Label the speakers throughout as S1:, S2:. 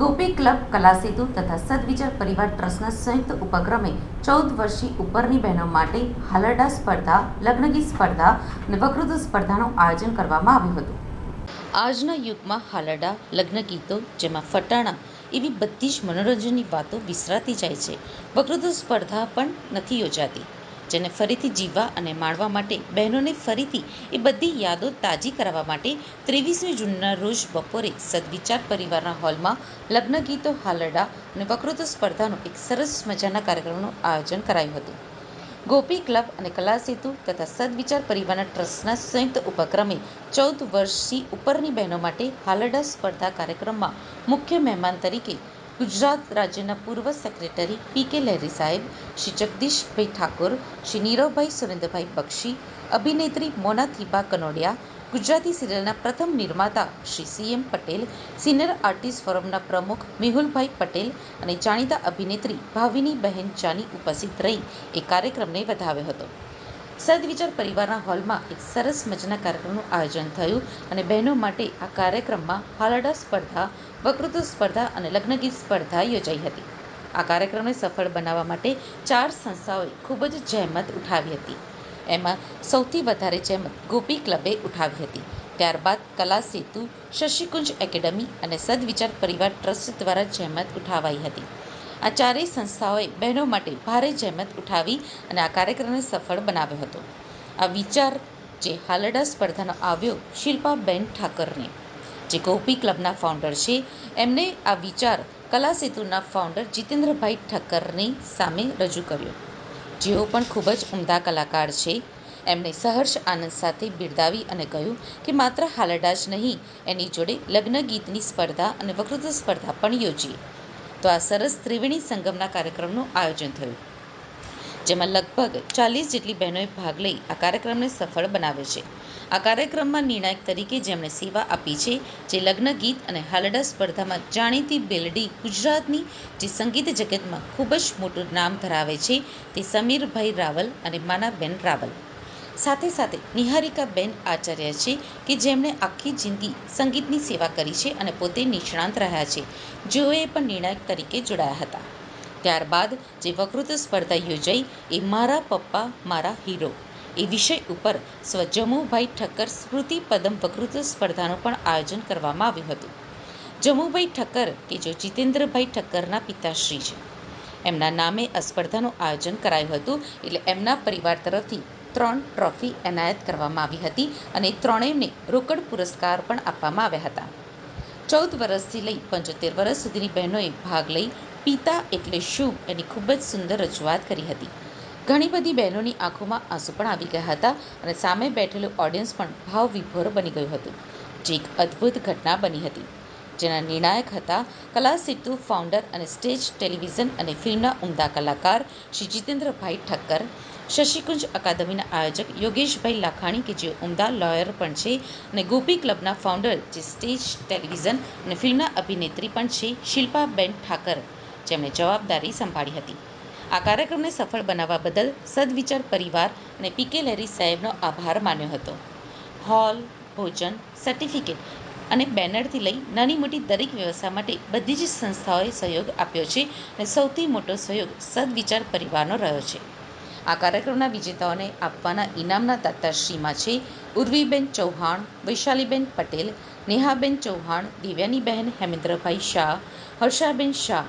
S1: ગોપી club કલાસેતુ તથા સદવિચાર પરિવાર ટ્રસ્ટના સંયુક્ત ઉપક્રમે ચૌદ વર્ષથી ઉપરની બહેનો માટે હાલરડા સ્પર્ધા, લગ્નગીત સ્પર્ધા અને વકૃત્વ સ્પર્ધાનું આયોજન કરવામાં આવ્યું હતું. આજના યુગમાં હાલરડા, લગ્નગીતો જેમાં ફટાણા એવી બધી જ મનોરંજનની વાતો વિસરાતી જાય છે. વકૃત્વ સ્પર્ધા પણ નથી યોજાતી. જેને ફરીથી જીવવા અને માણવા માટે બહેનોને ફરીથી એ બધી યાદો તાજી કરાવવા માટે ત્રેવીસમી જૂનના રોજ બપોરે સદવિચાર પરિવારના હોલમાં લગ્ન ગીતો, હાલરડા અને વકૃત્વ સ્પર્ધાનું એક સરસ મજાના કાર્યક્રમનું આયોજન કરાયું હતું. ગોપી ક્લબ અને કલા સેતુ તથા સદવિચાર પરિવારના ટ્રસ્ટના સંયુક્ત ઉપક્રમે ચૌદ વર્ષથી ઉપરની બહેનો માટે હાલરડા સ્પર્ધા કાર્યક્રમમાં મુખ્ય મહેમાન તરીકે ગુજરાત રાજ્યના પૂર્વ સેક્રેટરી પી કે લહેરી સાહેબ, શ્રી જગદીશભાઈ ઠાકોર, શ્રી નીરવભાઈ સુરેન્દ્રભાઈ બક્ષી, અભિનેત્રી મોના થીબા કનોડિયા, ગુજરાતી સિરિયલના પ્રથમ નિર્માતા Shri C M Patel, senior artist ફોરમના પ્રમુખ મેહુલભાઈ પટેલ અને જાણીતા અભિનેત્રી ભાવિની બહેન જાની ઉપસ્થિત રહી એ કાર્યક્રમને વધાવ્યો હતો. સદવિચાર પરિવારના હોલમાં એક સરસ મજાના કાર્યક્રમનું આયોજન થયું અને બહેનો માટે આ કાર્યક્રમમાં હાલરડા સ્પર્ધા, વકૃત્વ સ્પર્ધા અને લગ્નગીત સ્પર્ધા યોજાઈ હતી. આ કાર્યક્રમને સફળ બનાવવા માટે ચાર સંસ્થાઓએ ખૂબ જ જહેમત ઉઠાવી હતી. એમાં સૌથી વધારે જહેમત ગોપી ક્લબે ઉઠાવી હતી. ત્યારબાદ કલા સેતુ, શશિકુંજ એકેડમી અને સદવિચાર પરિવાર ટ્રસ્ટ દ્વારા જહેમત ઉઠાવાઈ હતી. આ ચારેય સંસ્થાઓએ બહેનો માટે ભારે જહેમત ઉઠાવી અને આ કાર્યક્રમને સફળ બનાવ્યો હતો. આ વિચાર જે હાલરડા સ્પર્ધાનો આવ્યો શિલ્પાબેન ઠાકરને, જે ગોપી ક્લબના ફાઉન્ડર છે, એમને આ વિચાર કલા સેતુના ફાઉન્ડર જીતેન્દ્રભાઈ ઠક્કરની સામે રજૂ કર્યો. જેઓ પણ ખૂબ જ ઉમદા કલાકાર છે એમણે સહર્ષ આનંદ સાથે બિરદાવી અને કહ્યું કે માત્ર હાલરડા જ નહીં, એની જોડે લગ્ન ગીતની સ્પર્ધા અને વકૃત્વ સ્પર્ધા પણ યોજીએ. તો આ સરસ ત્રિવેણી સંગમના કાર્યક્રમનું આયોજન થયું. જેમાં લગભગ ચાલીસ જેટલી બહેનોએ ભાગ લઈ આ કાર્યક્રમને સફળ બનાવ્યો છે. આ કાર્યક્રમમાં નિર્ણાયક તરીકે જેમણે સેવા આપી છે, જે લગ્ન ગીત અને હાલડા સ્પર્ધામાં જાણીતી બેલડી ગુજરાતની, જે સંગીત જગતમાં ખૂબ જ મોટું નામ ધરાવે છે, તે સમીરભાઈ રાવલ અને માનાબેન રાવલ. સાથે સાથે નિહારિકાબેન આચાર્ય છે કે જેમણે આખી જિંદગી સંગીતની સેવા કરી છે અને પોતે નિષ્ણાંત રહ્યા છે. જેઓએ પણ નિર્ણાયક તરીકે જોડાયા હતા. ત્યારબાદ જે વકૃત્વ સ્પર્ધા યોજાઈ, એ મારા પપ્પા, મારા હીરો. એ વિષય ઉપર સ્વ ઠક્કર સ્મૃતિ પદમ વકૃત્વ સ્પર્ધાનું પણ આયોજન કરવામાં આવ્યું હતું. જમુભાઈ ઠક્કર કે જો જીતેન્દ્રભાઈ ઠક્કરના પિતાશ્રી છે. એમના નામે આ સ્પર્ધાનું આયોજન કરાયું હતું, એટલે એમના પરિવાર તરફથી ત્રણ ટ્રોફી એનાયત કરવામાં આવી હતી અને ત્રણેયને રોકડ પુરસ્કાર પણ આપવામાં આવ્યા હતા. ચૌદ વર્ષથી લઈ પંચોતેર વર્ષ સુધીની બહેનોએ ભાગ લઈ પિતા એટલે શું એની ખૂબ જ સુંદર રજૂઆત કરી હતી. ઘણી બધી બહેનોની આંખોમાં આંસુ પણ આવી ગયા હતા અને સામે બેઠેલું ઓડિયન્સ પણ ભાવ વિભોર બની ગયું હતું. જે એક અદ્ભુત ઘટના બની હતી. જેના નિર્ણાયક હતા કલા સેતુ ફાઉન્ડર અને સ્ટેજ ટેલિવિઝન અને ફિલ્મના ઉમદા કલાકાર શ્રી જીતેન્દ્રભાઈ ઠક્કર શશિકુંજ અકાદમીના આયોજક યોગેશભાઈ લાખાણી કે જેઓ ઉમદા લોયર પણ છે અને ગોપી ક્લબના ફાઉન્ડર જે સ્ટેજ ટેલિવિઝન અને ફિલ્મના અભિનેત્રી પણ છે શિલ્પાબેન ઠાકર. જેમણે જવાબદારી સંભાળી હતી. આ કાર્યક્રમને સફળ બનાવવા બદલ સદવિચાર પરિવાર અને પીકે લહેરી સાહેબનો આભાર માન્યો હતો. હોલ ભોજન સર્ટિફિકેટ અને બેનરથી લઈ નાની મોટી દરેક વ્યવસ્થા માટે બધી જ સંસ્થાઓએ સહયોગ આપ્યો છે અને સૌથી મોટો સહયોગ સદવિચાર પરિવારનો રહ્યો છે. આ કાર્યક્રમના વિજેતાઓને આપવાના ઇનામના દાતાશ્રીમાં છે ઉર્વીબેન ચૌહાણ, વૈશાલીબેન પટેલ, નેહાબેન ચૌહાણ દિવ્યાનીબહેન હેમેન્દ્રભાઈ શાહ, હર્ષાબેન શાહ,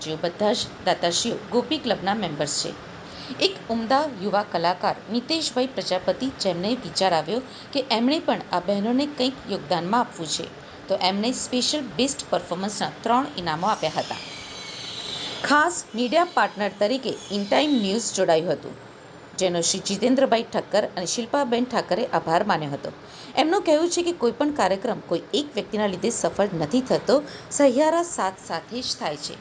S1: જેઓ બધા જ દાતાશ્રીઓ ગોપી ક્લબના મેમ્બર્સ છે. એક ઉમદા યુવા કલાકાર નિતેશભાઈ પ્રજાપતિ જેમને વિચાર આવ્યો કે એમણે પણ આ બહેનોને કંઈક યોગદાનમાં આપવું છે, તો એમને સ્પેશિયલ બેસ્ટ પરફોર્મન્સના ત્રણ ઇનામો આપ્યા હતા. ખાસ મીડિયા પાર્ટનર તરીકે ઇન ટાઈમ ન્યૂઝ જોડાયું હતું, જેનો શ્રી જીતેન્દ્રભાઈ ઠક્કર અને શિલ્પાબેન ઠાકરે આભાર માન્યો હતો. એમનું કહેવું છે કે કોઈ પણ કાર્યક્રમ કોઈ એક વ્યક્તિના લીધે સફળ નથી થતો, સહિયારા સાથ સાથે જ થાય છે.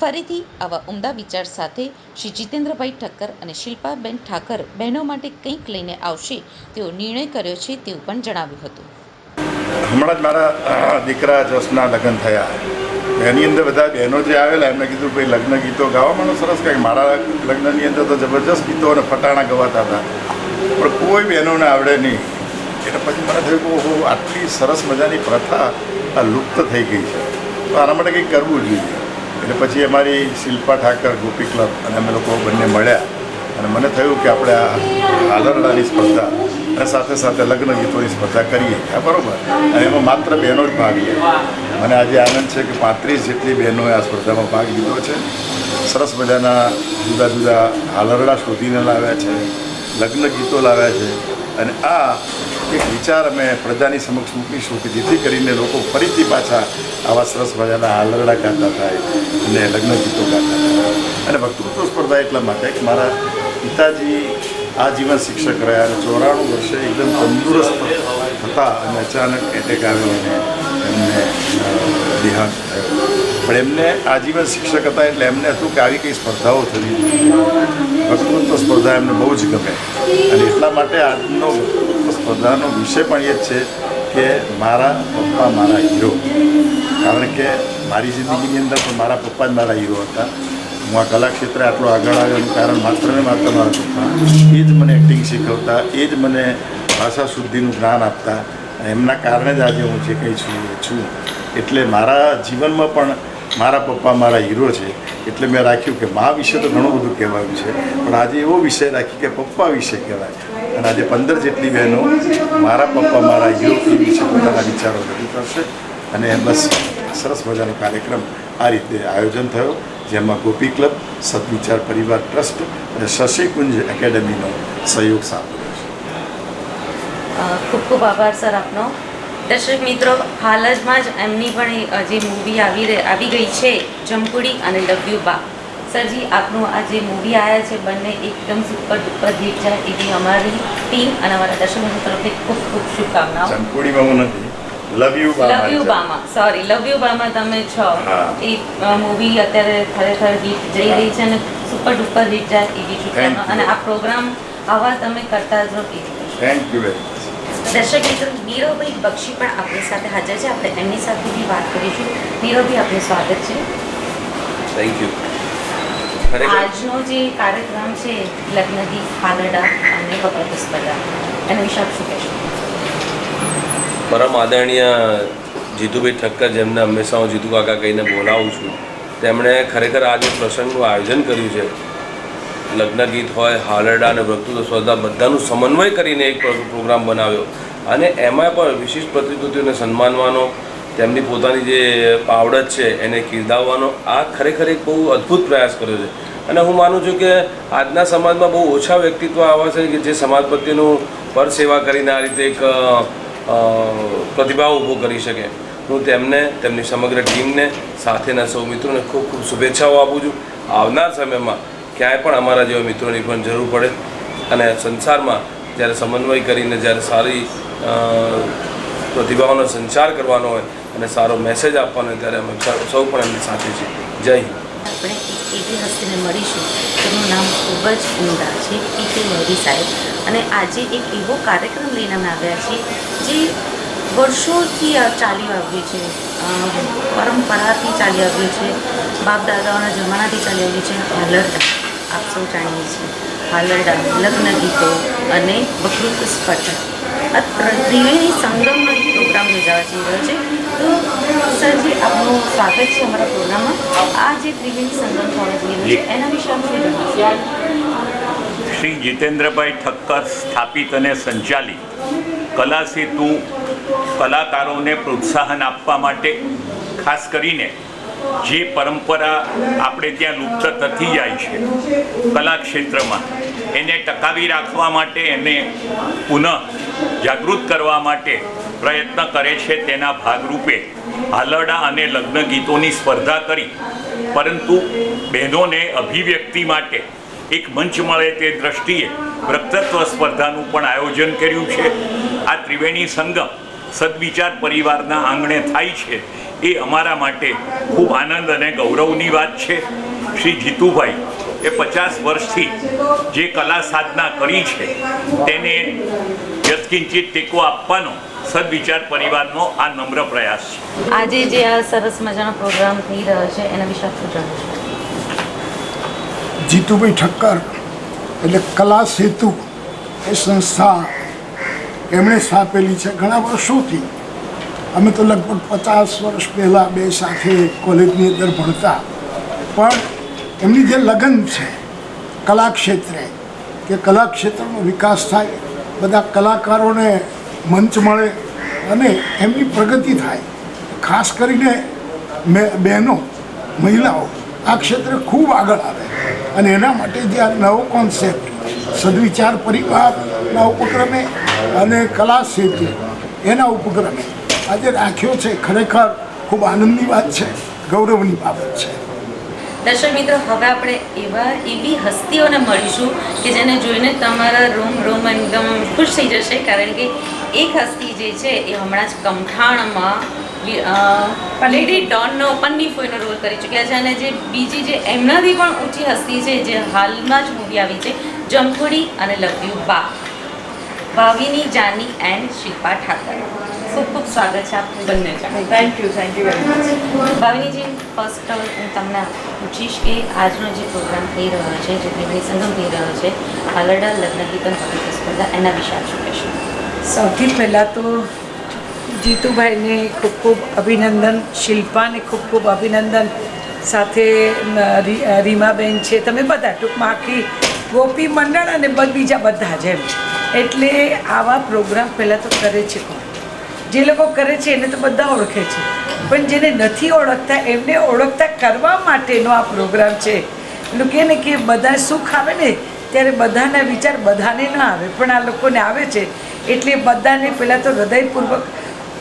S1: ફરીથી આવા ઉમદા વિચાર સાથે શ્રી જીતેન્દ્રભાઈ ઠક્કર અને શિલ્પાબેન ઠાકર બહેનો માટે કંઈક લઈને આવશે તેવો નિર્ણય કર્યો છે તેવું પણ જણાવ્યું હતું.
S2: હમણાં જ મારા દીકરા જસના લગ્ન થયા. એની અંદર બધા બહેનો જે આવેલા, એમને કીધું, ભાઈ, લગ્ન ગીતો ગાવામાં સરસ કંઈક, મારા લગ્નની અંદર તો જબરજસ્ત ગીતો અને ફટાણા ગવાતા હતા. પણ કોઈ બહેનોને આવડે નહીં. એટલે પછી મને થયું કે, ઓહો, આટલી સરસ મજાની પ્રથા આ લુપ્ત થઈ ગઈ છે. તો આના માટે કંઈક કરવું જોઈએ. એટલે પછી અમારી શિલ્પા ઠાકર ગોપી ક્લબ અને અમે લોકો બંને મળ્યા. અને મને થયું કે આપણે આ હાલરડાની સ્પર્ધા અને સાથે સાથે લગ્ન ગીતોની સ્પર્ધા કરીએ. આ બરાબર. અને એમાં માત્ર બહેનો જ ભાગ લે. મને આજે આનંદ છે કે પાંત્રીસ જેટલી બહેનોએ આ સ્પર્ધામાં ભાગ લીધો છે. સરસ મજાના જુદા જુદા હાલરડા શોધીને લાવ્યા છે, લગ્ન ગીતો લાવ્યા છે. અને આ એક વિચાર અમે પ્રજાની સમક્ષ મૂકીશું કે જેથી કરીને લોકો ફરીથી પાછા આવા સરસ મજાના હાલરડા ગાતા થાય અને લગ્ન ગીતો ગાતા થાય. અને વક્તૃત્વ સ્પર્ધા એટલા માટે કે મારા પિતાજી આજીવન શિક્ષક રહ્યા અને ચોરાણું વર્ષે એકદમ તંદુરસ્ત હતા અને અચાનક એટેક આવ્યો અને એમને દેહાંત થયો. પણ એમને આજીવન શિક્ષક હતા એટલે એમને હતું કે આવી કઈ સ્પર્ધાઓ થવી વક્તૃત્વ સ્પર્ધા એમને બહુ જ ગમે. અને એટલા માટે આજનો સ્પર્ધાનો વિષય પણ એ જ છે કે મારા પપ્પા મારા હીરો કારણ કે મારી જિંદગીની અંદર પણ મારા પપ્પા જ મારા હીરો હતા. હું આ કલા ક્ષેત્રે આટલો આગળ આવ્યો કારણ માત્ર ને માત્ર મારા પપ્પા. એ જ મને એક્ટિંગ શીખવતા, એ જ મને ભાષા શુદ્ધિનું જ્ઞાન આપતા. એમના કારણે જ આજે હું જે કંઈ છું છું. એટલે મારા જીવનમાં પણ મારા પપ્પા મારા હીરો છે. એટલે મેં રાખ્યું કે મા વિશે તો ઘણું બધું કહેવાયું છે. પણ આજે એવો વિષય રાખી કે પપ્પા વિશે કહેવાય. અને આજે પંદર જેટલી બહેનો મારા પપ્પા મારા હીરો વિશે પોતાના વિચારો રજૂ કરશે. અને બસ સરસ મજાનો કાર્યક્રમ આ રીતે આયોજન થયો. જેમાં ગોપી ક્લબ સદવિચાર પરિવાર ટ્રસ્ટ અને શશિકુંજ એકેડમીનો સહયોગ સાંપડ્યો છે.
S1: ખૂબ ખૂબ આભાર સર આપનો. દર્શક મિત્રો હાલ જમાં જ એમની પણ જે મૂવી આવી આવી ગઈ છે જમકુડી અને ડબ્લ્યુ બા. સરજી આપનું આ જે મૂવી આવ્યા છે બંને એકદમ સુપર ડુપર હિટ જાય એવી અમારી ટીમ અને અમારા દર્શક મિત્રો તરફથી ખૂબ ખૂબ શુભકામનાઓ.
S2: ચંપુડીમાં હું નથી. લવ યુ
S1: લવ યુ બામાં સોરી લવ યુ બામાં તમે છો. એ મૂવી અત્યારે ખરેખર હિટ જઈ રહી છે અને સુપર ડુપર હિટ જાય એવી શુભકામના અને આ પ્રોગ્રામ આવા તમે કરતા જ
S2: થેન્ક યુ વેરી
S1: દર્શક મિત્રો નીરવભાઈ બક્ષી પણ આપણી સાથે હાજર છે. આપણે એમની સાથે બી વાત કરીશું. નીરવભાઈ આપનું સ્વાગત છે.
S3: થેન્ક યુ
S1: આજનો જે કાર્યક્રમ છે લગ્નદી હાલરડા અને સ્પર્ધા એના વિશે આપ શું કહેશો?
S3: પરમ આદરણીય જીતુભાઈ ઠક્કર, જેમને હંમેશા હું જીતુ કાકા કહીને બોલાવું છું, તેમણે ખરેખર આ જે પ્રસંગનું આયોજન કર્યું છે, લગ્ન ગીત હોય, હાલરડા અને વક્તૃત્વ સ્પર્ધા બધાનું સમન્વય કરીને એક પ્રોગ્રામ બનાવ્યો. અને એમાં પણ વિશિષ્ટ પ્રતિકૃતિઓને સન્માનવાનો, તેમની પોતાની જે આવડત છે, એને કિરદાવવાનો, આ ખરેખર એક બહુ અદ્ભુત પ્રયાસ કર્યો છે. અને હું માનું છું કે આજના સમાજમાં બહુ ઓછા વ્યક્તિત્વ આવા છે કે જે સમાજ પ્રત્યેનું પર સેવા કરીને આ રીતે એક પ્રતિભાવ ઊભો કરી શકે. હું તેમને, તેમની સમગ્ર ટીમને, સાથેના સૌ મિત્રોને ખૂબ ખૂબ શુભેચ્છાઓ આપું છું. આવનાર સમયમાં ક્યાંય પણ અમારા જેવા મિત્રોની પણ જરૂર પડે. અને સંસારમાં જ્યારે સમન્વય કરીને જ્યારે સારી પ્રતિભાઓનો સંચાર કરવાનો હોય અને સારો મેસેજ આપવાનો હોય ત્યારે અમે સૌ- પણ એમની સાથે છીએ. જય હિન્દ.
S1: આપણે એવી હસ્તીને મળીશું. જેનું નામ ખૂબ જ ઉમદા છે. પી કે મોદી સાહેબ. અને આજે એક એવો કાર્યક્રમ લઈને અમે આવ્યા છીએ, જે વર્ષોથી ચાલી આવ્યું છે. પરંપરાથી ચાલી આવ્યું છે. બાપ દાદાઓના જમાનાથી ચાલી આવ્યું છે. હાલરડા. આપ સૌ જાણીએ છીએ. હાલરડા, લગ્ન ગીતો અને વકૃત્વ સ્પર્ધા. આ ત્ર- ત્રિવેણી સંગમનો પ્રોગ્રામ યોજાવા જઈ રહ્યો છે. તો, સરજી, આપનું સ્વાગત છે અમારા પ્રોગ્રામમાં. આ જે ત્રિવેણી સંગમ થવા જઈ રહ્યો છે, એના વિશે આપ શું જણાવશો
S4: શ્રી જીતેન્દ્રભાઈ ઠક્કર સ્થાપિત અને સંચાલિત કલા સેતુ કલાકારોને પ્રોત્સાહન આપવા માટે, ખાસ કરીને જે પરંપરા આપણે ત્યાં લુપ્ત થતી જાય છે કલા ક્ષેત્રમાં, એને ટકાવી રાખવા માટે, એને પુનઃ જાગૃત કરવા માટે પ્રયત્ન કરે છે તેના ભાગરૂપે હાલરડા અને લગ્ન ગીતોની સ્પર્ધા કરી. પરંતુ બહેનોને અભિવ્યક્તિ માટે એક મંચ મળે તે દ્રષ્ટિએ વક્તત્વ સ્પર્ધાનું પણ આયોજન કર્યું છે. આ ત્રિવેણી સંગમ સદવિચાર પરિવારના આંગણે થાય છે એ અમારા માટે ખૂબ આનંદ અને ગૌરવની વાત છે. શ્રી જીતુભાઈ એ પચાસ વર્ષથી જે કલા સાધના કરી છે તેને યથકિંચિત ટેકો આપવાનો સદવિચાર પરિવારનો આ નમ્ર પ્રયાસ છે.
S1: આજે જે આ સરસ મજાનો પ્રોગ્રામ થઈ રહ્યો છે, એના વિશે આપ શું
S5: જીતુભાઈ ઠક્કર એટલે કલા સેતુ એ સંસ્થા એમણે સ્થાપેલી છે. ઘણા વર્ષોથી અમે તો લગભગ પચાસ વર્ષ પહેલાં બે સાથે કોલેજની અંદર ભણતા. પણ એમની જે લગન છે કલા ક્ષેત્રે કે કલા ક્ષેત્રનો વિકાસ થાય, બધા કલાકારોને મંચ મળે અને એમની પ્રગતિ થાય. ખાસ કરીને બહેનો, મહિલાઓ, આ ક્ષેત્રે ખૂબ આગળ આવે. અને એના માટે જે આ નવો કોન્સેપ્ટ સદવિચાર પરિવારના ઉપક્રમે અને કલા સેતુ એના ઉપક્રમે આજે રાખ્યો છે. ખરેખર ખૂબ આનંદની વાત છે, ગૌરવની બાબત છે.
S1: દર્શક મિત્રો, હવે આપણે એવા એવી હસ્તીઓને મળીશું કે જેને જોઈને તમારા રોમ રોમ એકદમ ખુશ થઈ જશે. કારણ કે એક હસ્તી જે છે એ હમણાં જ કમઠાણમાં લેડી ડોનનો પન્ની ફોઈનો રોલ કરી ચૂક્યા છે અને જે બીજી જે એમનાથી પણ ઊંચી હસ્તી છે જે હાલમાં જ મૂવી આવી છે જમખોડી અને લવ યુ બા ભાવિની જાની એન્ડ શિલ્પા ઠાકર. ખૂબ ખૂબ સ્વાગત છે આપ બંને
S6: thank you thank you very much
S1: ભાવિનીજી first હું તમને પૂછીશ કે આજનો જે પ્રોગ્રામ થઈ રહ્યો છે જે પ્રેમની સંગમ થઈ રહ્યો છે હાલરડા લગ્ન ગીતન સ્પર્ધા એના વિશે આપ શું કહેશો?
S6: સૌથી પહેલાં તો જીતુભાઈને ખૂબ ખૂબ અભિનંદન, શિલ્પાને ખૂબ ખૂબ અભિનંદન, સાથે રીમાબેન છે. તમે બધા ટૂંકમાં આખી ગોપી મંડળ અને બીજા બધા જ એમ. એટલે આવા પ્રોગ્રામ પહેલાં તો કરે છે કોણ? જે લોકો કરે છે એને તો બધા ઓળખે છે. પણ જેને નથી ઓળખતા, એમને ઓળખતા કરવા માટેનો આ પ્રોગ્રામ છે. એટલું કહે ને કે બધા સુખ આવે ને, ત્યારે બધાના વિચાર બધાને ન આવે. પણ આ લોકોને આવે છે. એટલે બધાને પહેલાં તો હૃદયપૂર્વક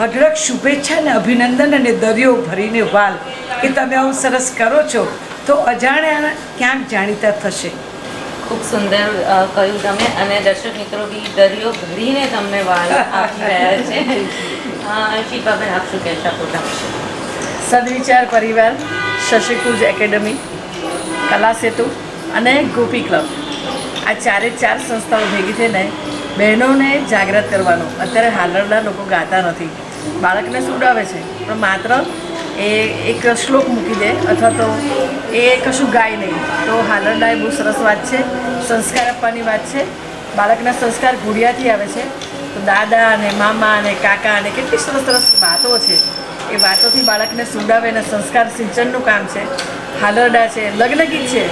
S6: અઢળક શુભેચ્છા અને અભિનંદન અને દરિયો ભરીને વાલ કે તમે આવું સરસ કરો છો તો અજાણ્યા ક્યાંક જાણીતા થશે.
S1: ખૂબ સુંદર કહ્યું તમે અને દર્શક મિત્રો બી દરિયો ભરીને તમને વાલ આપી રહ્યા છે. શિલ્પાબેન આપ શું કહેશો પોતા
S7: સદવિચાર પરિવાર શશિકુજ એકેડમી કલા સેતુ અને ગોપી ક્લબ. આ ચારે ચાર સંસ્થાઓ ભેગી થઈને બહેનોને જાગૃત કરવાનું. અત્યારે હાલરના લોકો ગાતા નથી. બાળકને સુડાવે છે. પણ માત્ર એ એક શ્લોક મૂકી દે અથવા તો એ કશું ગાય નહીં. તો હાલરડા એ બહુ સરસ વાત છે. સંસ્કાર આપવાની વાત છે. બાળકના સંસ્કાર ઘોડિયાથી આવે છે. તો દાદા અને મામા અને કાકા અને કેટલી સરસ સરસ વાતો છે. એ વાતોથી બાળકને સુડાવે અને સંસ્કાર સિંચનનું કામ છે. હાલરડા છે. લગ્ન ગીત છે.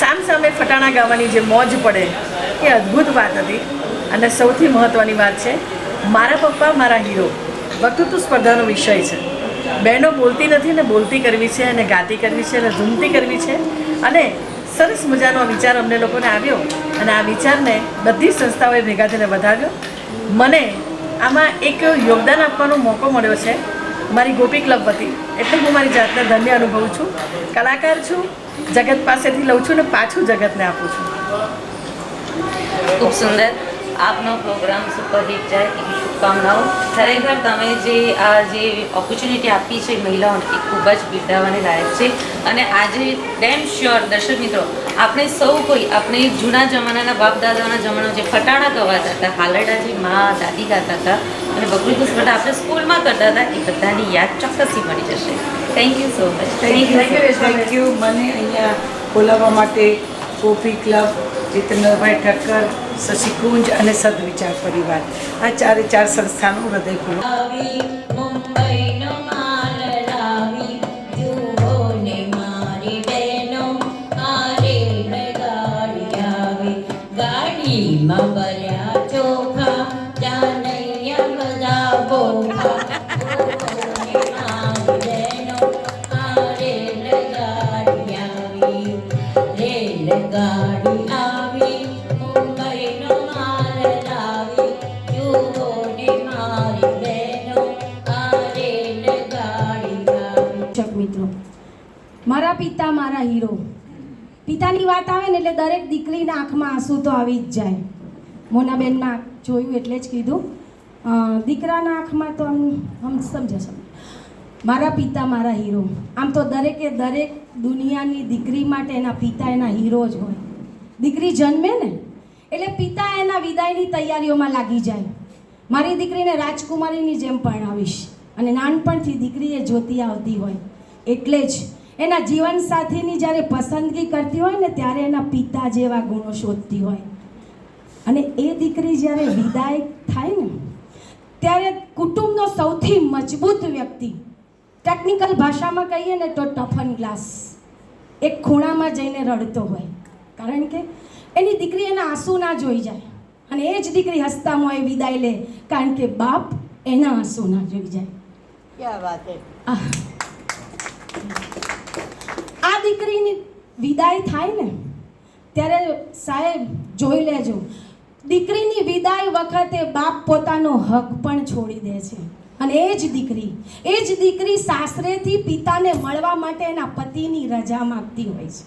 S7: સામ સામે ફટાણા ગાવાની જે મોજ પડે. એ અદ્ભુત વાત હતી. અને સૌથી મહત્ત્વની વાત છે, મારા પપ્પા મારા હીરો વક્તૃત્વ સ્પર્ધાનો વિષય છે. બહેનો બોલતી નથી ને બોલતી કરવી છે અને ગાતી કરવી છે અને ઝૂમતી કરવી છે. અને સરસ મજાનો આ વિચાર અમને લોકોને આવ્યો અને આ વિચારને બધી સંસ્થાઓએ ભેગા થઈને વધાવ્યો. મને આમાં એક યોગદાન આપવાનો મોકો મળ્યો છે. મારી ગોપી ક્લબ વતી. એટલે હું મારી જાતને ધન્ય અનુભવું છું. કલાકાર છું, જગત પાસેથી લઉં છું ને પાછું જગતને આપું છું.
S1: ખૂબ સુંદર. આપનો પ્રોગ્રામ સુપરહિટ જાય એવી શુભકામનાઓ. ખરેખર તમે જે આ જે ઓપોર્ચ્યુનિટી આપી છે મહિલાઓને, એ ખૂબ જ બિરદાવવાની લાયક છે. અને આજે ડેમ શ્યોર દર્શક મિત્રો, આપણે સૌ કોઈ, આપણે જૂના જમાનાના બાપ દાદાના જમાનો જે ફટાણા ગવાતા હતા, હાલરડા જે મા દાદી ગાતા હતા અને બકરી સ્પર્ધા આપણે સ્કૂલમાં કરતા હતા, એ બધાની યાદ ચોક્કસથી મળી જશે. Thank you so much
S6: thank you thank you મને અહીંયા બોલાવવા માટે કોફી ક્લબ જીતેન્દ્રભાઈ ઠક્કર શશિકુંજ અને સદવિચાર પરિવાર. આ ચારે ચાર સંસ્થાનું હૃદયપૂર્વક
S8: લાવી
S9: હીરો. પિતાની વાત આવે ને એટલે દરેક દીકરીના આંખમાં આંસુ તો આવી જ જાય. મોનાબેનમાં જોયું એટલે જ કીધું. દીકરાના આંખમાં તો આમ આમ સમજો મારા પિતા મારા હીરો. આમ તો દરેકે દરેક દુનિયાની દીકરી માટે એના પિતા એના હીરો જ હોય. દીકરી જન્મે ને, એટલે પિતા એના વિદાયની તૈયારીઓમાં લાગી જાય. મારી દીકરીને રાજકુમારીની જેમ પરણાવીશ અને નાનપણથી દીકરી એ જોતી આવતી હોય. એટલે જ એના જીવનસાથીની જ્યારે પસંદગી કરતી હોય ને ત્યારે એના પિતા જેવા ગુણો શોધતી હોય. અને એ દીકરી જ્યારે વિદાય થાય ને ત્યારે કુટુંબનો સૌથી મજબૂત વ્યક્તિ ટેકનિકલ ભાષામાં કહીએ ને તો ટફન ગ્લાસ એક ખૂણામાં જઈને રડતો હોય. કારણ કે એની દીકરી એના આંસુ ના જોઈ જાય. અને એ જ દીકરી હસતા હોય વિદાય લે કારણ કે બાપ એના આંસુ ના જોઈ જાય. આહ. આ દીકરીની વિદાય થાય ને, ત્યારે સાહેબ જોઈ લેજો. દીકરીની વિદાય વખતે બાપ પોતાનો હક પણ છોડી દે છે. અને એ જ દીકરી, એ જ દીકરી સાસરેથી પિતાને મળવા માટે એના પતિની રજા માંગતી હોય છે.